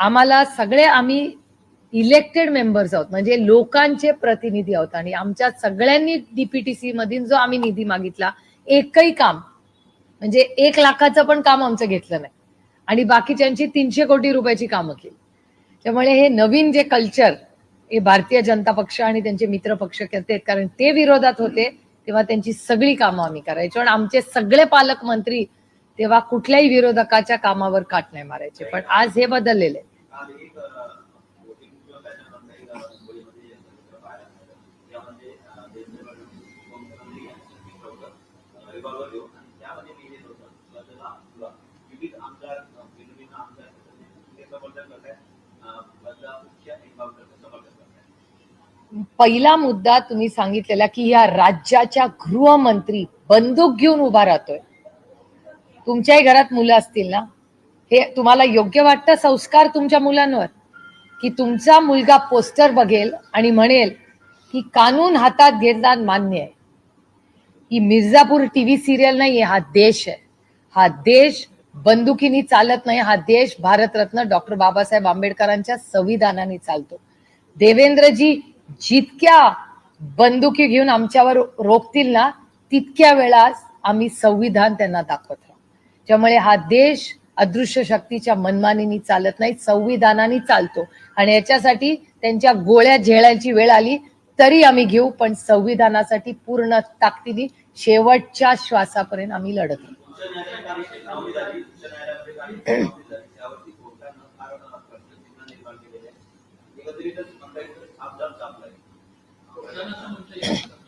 आम्हाला सगळे आम्ही इलेक्टेड मेंबर्स आहोत. म्हणजे लोकांचे प्रतिनिधी आहोत. आणि आमच्या सगळ्यांनी डीपीटीसी मधील जो आम्ही निधी मागितला एकही काम म्हणजे एक लाखाचं पण काम आमचं घेतलं नाही. आणि बाकीच्यांची तीनशे कोटी रुपयाची कामं केली. त्यामुळे हे नवीन जे कल्चर हे भारतीय जनता पक्ष आणि त्यांचे मित्र पक्ष करते कारण ते विरोधात होते तेव्हा त्यांची सगळी कामं आम्ही करायचो. आणि आमचे सगळे पालकमंत्री तेव्हा कुठल्याही विरोधकाच्या कामावर काट नाही मारायचे. पण आज हे बदललेलं पहिला मुद्दा तुम्ही सांगितलेला की या राज्याच्या गृहमंत्री बंदूक घेऊन उभा राहतोय. तुमच्याही घरात मुलं असतील ना? हे तुम्हाला योग्य वाटतं संस्कार तुमच्या मुलांवर? की तुमचा मुलगा पोस्टर बघेल आणि म्हणेल की कानून हातात घेणं मान्य आहे. ही मिर्झापूर टीव्ही सिरियल नाही हा देश आहे. हा देश बंदुकीनी चालत नाही हा देश भारतरत्न डॉक्टर बाबासाहेब आंबेडकरांच्या संविधानाने चालतो. देवेंद्रजी जितक्या बंदुकी घेऊन आमच्यावर रोखतील ना तितक्या वेळा आम्ही संविधान त्यांना दाखवत राहू. त्यामुळे हा देश अदृश्य शक्तीच्या मनमानीनी चालत नाही संविधानाने चालतो. आणि याच्यासाठी त्यांच्या गोळ्या झेळायची वेळ आली तरी आम्ही घेऊ पण संविधानासाठी पूर्ण ताकदीने शेवटच्या श्वासापर्यंत आम्ही लढत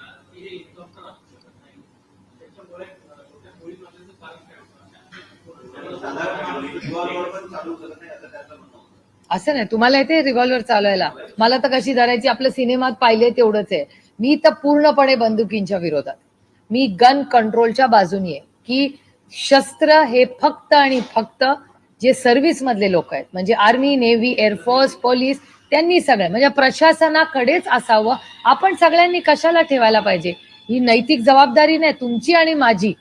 असं नाही तुम्हाला येते रिव्हॉल्वर चालवायला. मला तर कशी धरायची आपलं सिनेमात पाहिले तेवढंच आहे. मी तर पूर्णपणे बंदुकींच्या विरोधात. मी गन कंट्रोलच्या बाजूनी आहे की शस्त्र हे फक्त आणि फक्त जे सर्व्हिस मधले लोक आहेत म्हणजे आर्मी नेव्ही एअरफोर्स पोलीस त्यांनी सगळं म्हणजे प्रशासनाकडेच असावं. आपण सगळ्यांनी कशाला ठेवायला पाहिजे? ही नैतिक जबाबदारी नाही तुमची आणि माझी.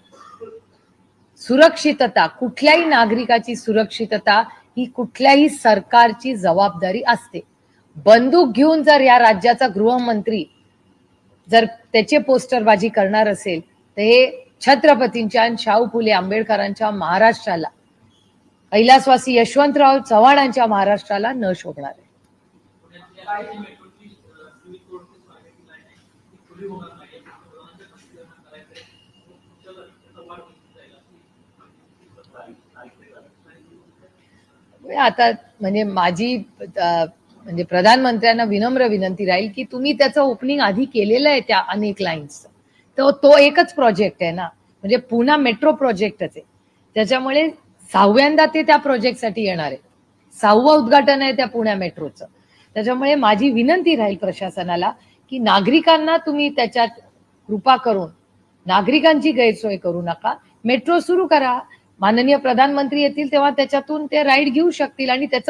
सुरक्षितता कुठल्याही नागरिकाची सुरक्षितता ही कुठल्याही सरकारची जबाबदारी असते. बंदूक घेऊन जर या राज्याचा गृहमंत्री जर त्याचे पोस्टरबाजी करणार असेल तर हे छत्रपतींच्या आणि शाहू फुले आंबेडकरांच्या महाराष्ट्राला कैलासवासी यशवंतराव चव्हाणांच्या महाराष्ट्राला न शोभणार आहे. आता म्हणजे माझी म्हणजे प्रधानमंत्र्यांना विनम्र विनंती राहील की तुम्ही त्याचं ओपनिंग आधी केलेलं आहे त्या अनेक लाईन्स तर तो एकच प्रोजेक्ट आहे ना. म्हणजे पुन्हा मेट्रो प्रोजेक्टच आहे. त्याच्यामुळे सहाव्यांदा ते त्या प्रोजेक्टसाठी येणार आहे. सहावं उद्घाटन आहे त्या पुण्या मेट्रोचं त्याच्यामुळे माझी विनंती राहील प्रशासनाला की नागरिकांना तुम्ही त्याच्यात कृपा करून नागरिकांची गैरसोय करू नका. मेट्रो सुरू करा. माननीय प्रधानमंत्री येतील तेव्हा त्याच्यातून ते राईड घेऊ शकतील आणि त्याचं